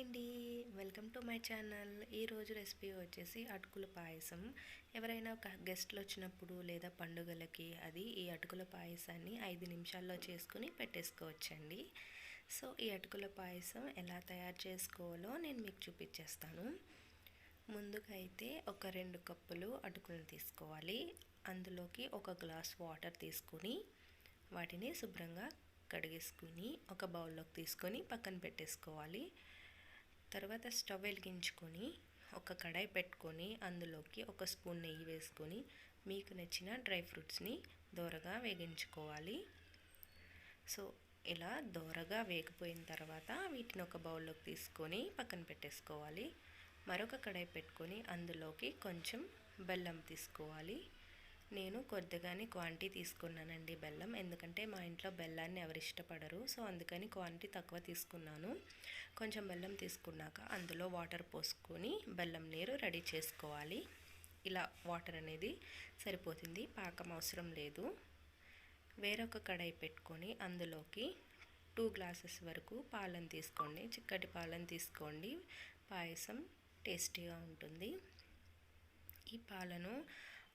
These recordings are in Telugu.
అండి. Welcome to my channel. ఈరోజు రెసిపీ వచ్చేసి అటుకుల పాయసం. ఎవరైనా ఒక గెస్ట్లు వచ్చినప్పుడు లేదా పండుగలకి అది ఈ అటుకుల పాయసాన్ని ఐదు నిమిషాల్లో చేసుకుని పెట్టేసుకోవచ్చండి. సో ఈ అటుకుల పాయసం ఎలా తయారు చేసుకోవాలో నేను మీకు చూపించేస్తాను ముందుగా అయితే ఒక రెండు కప్పులు అటుకులను తీసుకోవాలి. అందులోకి ఒక గ్లాస్ వాటర్ తీసుకుని వాటిని శుభ్రంగా కడిగేసుకుని ఒక బౌల్లోకి తీసుకొని పక్కన పెట్టేసుకోవాలి. తర్వాత స్టవ్ వెలిగించుకొని ఒక కడాయి పెట్టుకొని అందులోకి ఒక స్పూన్ నెయ్యి వేసుకొని మీకు నచ్చిన డ్రై ఫ్రూట్స్ని దోరగా వేగించుకోవాలి. సో ఇలా దోరగా వేగిపోయిన తర్వాత వీటిని ఒక బౌల్లోకి తీసుకొని పక్కన పెట్టేసుకోవాలి. మరొక కడాయి పెట్టుకొని అందులోకి కొంచెం బెల్లం తీసుకోవాలి. నేను కొద్దిగానే క్వాంటిటీ తీసుకున్నానండి బెల్లం. ఎందుకంటే మా ఇంట్లో బెల్లాన్ని ఎవరు ఇష్టపడరు. సో అందుకని క్వాంటిటీ తక్కువ తీసుకున్నాను. కొంచెం బెల్లం తీసుకున్నాక అందులో వాటర్ పోసుకొని బెల్లం నీరు రెడీ చేసుకోవాలి. ఇలా వాటర్ అనేది సరిపోతుంది. పాకం అవసరం లేదు. వేరొక కడాయి పెట్టుకొని అందులోకి టూ గ్లాసెస్ వరకు పాలను తీసుకోండి. చిక్కటి పాలను తీసుకోండి. పాయసం టేస్టీగా ఉంటుంది. ఈ పాలను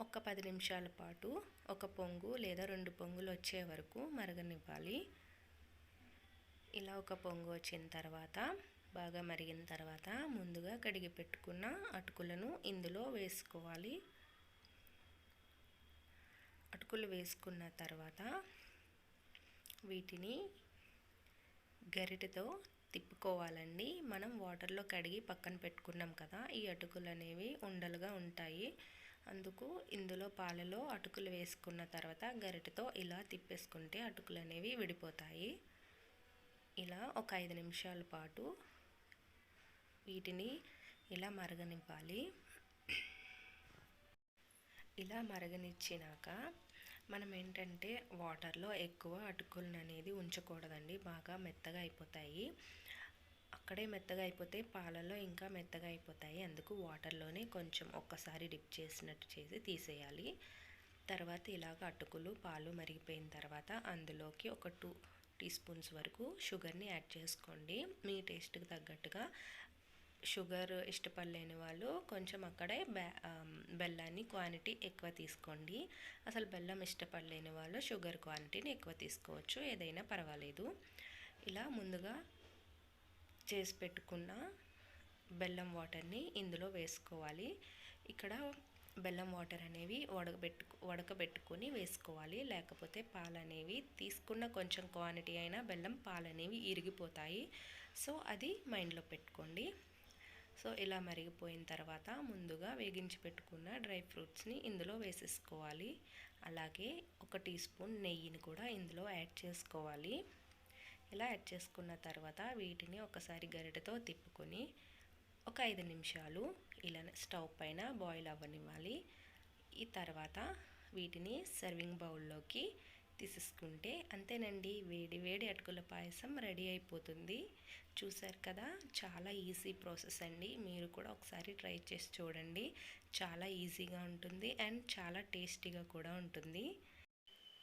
ఒక పది నిమిషాల పాటు ఒక పొంగు లేదా రెండు పొంగులు వచ్చే వరకు మరగనివ్వాలి. ఇలా ఒక పొంగు వచ్చిన తర్వాత బాగా మరిగిన తర్వాత ముందుగా కడిగి పెట్టుకున్న అటుకులను ఇందులో వేసుకోవాలి. అటుకులు వేసుకున్న తర్వాత వీటిని గరిటెతో తిప్పుకోవాలండి. మనం వాటర్లో కడిగి పక్కన పెట్టుకున్నాం కదా ఈ అటుకులు అనేవి ఉండలుగా ఉంటాయి. అందుకు ఇందులో పాలలో అటుకులు వేసుకున్న తర్వాత గరిటెతో ఇలా తిప్పేసుకుంటే అటుకులు అనేవి విడిపోతాయి. ఇలా ఒక ఐదు నిమిషాల పాటు వీటిని ఇలా మరగనివ్వాలి. ఇలా మరగనిచ్చినాక మనం ఏంటంటే వాటర్లో ఎక్కువ అటుకులను అనేది ఉంచకూడదండి బాగా మెత్తగా అయిపోతాయి. అక్కడే మెత్తగా అయిపోతే పాలలో ఇంకా మెత్తగా అయిపోతాయి. అందుకు వాటర్లోనే కొంచెం ఒక్కసారి డిప్ చేసినట్టు చేసి తీసేయాలి. తర్వాత ఇలాగ అటుకులు పాలు మరిగిపోయిన తర్వాత అందులోకి ఒక టూ టీ స్పూన్స్ వరకు షుగర్ని యాడ్ చేసుకోండి. మీ టేస్ట్కి తగ్గట్టుగా షుగర్ ఇష్టపడలేని వాళ్ళు కొంచెం అక్కడే బెల్లాన్ని క్వాంటిటీ ఎక్కువ తీసుకోండి. అసలు బెల్లం ఇష్టపడలేని వాళ్ళు షుగర్ క్వాంటిటీని ఎక్కువ తీసుకోవచ్చు. ఏదైనా పర్వాలేదు. ఇలా ముందుగా చేసి పెట్టుకున్న బెల్లం వాటర్ని ఇందులో వేసుకోవాలి. ఇక్కడ బెల్లం వాటర్ అనేవి వడకబెట్టు వడకబెట్టుకొని వేసుకోవాలి. లేకపోతే పాలు అనేవి తీసుకున్న కొంచెం క్వాంటిటీ అయినా బెల్లం పాలు అనేవి ఇరిగిపోతాయి. సో అది మైండ్లో పెట్టుకోండి. సో ఇలా మరిగిపోయిన తర్వాత ముందుగా వేగించి పెట్టుకున్న డ్రై ఫ్రూట్స్ని ఇందులో వేసేసుకోవాలి. అలాగే ఒక టీ స్పూన్ నెయ్యిని కూడా ఇందులో యాడ్ చేసుకోవాలి. ఇలా యాడ్ చేసుకున్న తర్వాత వీటిని ఒకసారి గరిటతో తిప్పుకొని ఒక ఐదు నిమిషాలు ఇలా స్టవ్ పైన బాయిల్ అవ్వనివ్వాలి. ఈ తర్వాత వీటిని సర్వింగ్ బౌల్లోకి తీసేసుకుంటే అంతేనండి. వేడి వేడి అటుకుల పాయసం రెడీ అయిపోతుంది. చూసారు కదా చాలా ఈజీ ప్రాసెస్ అండి. మీరు కూడా ఒకసారి ట్రై చేసి చూడండి. చాలా ఈజీగా ఉంటుంది అండ్ చాలా టేస్టీగా కూడా ఉంటుంది.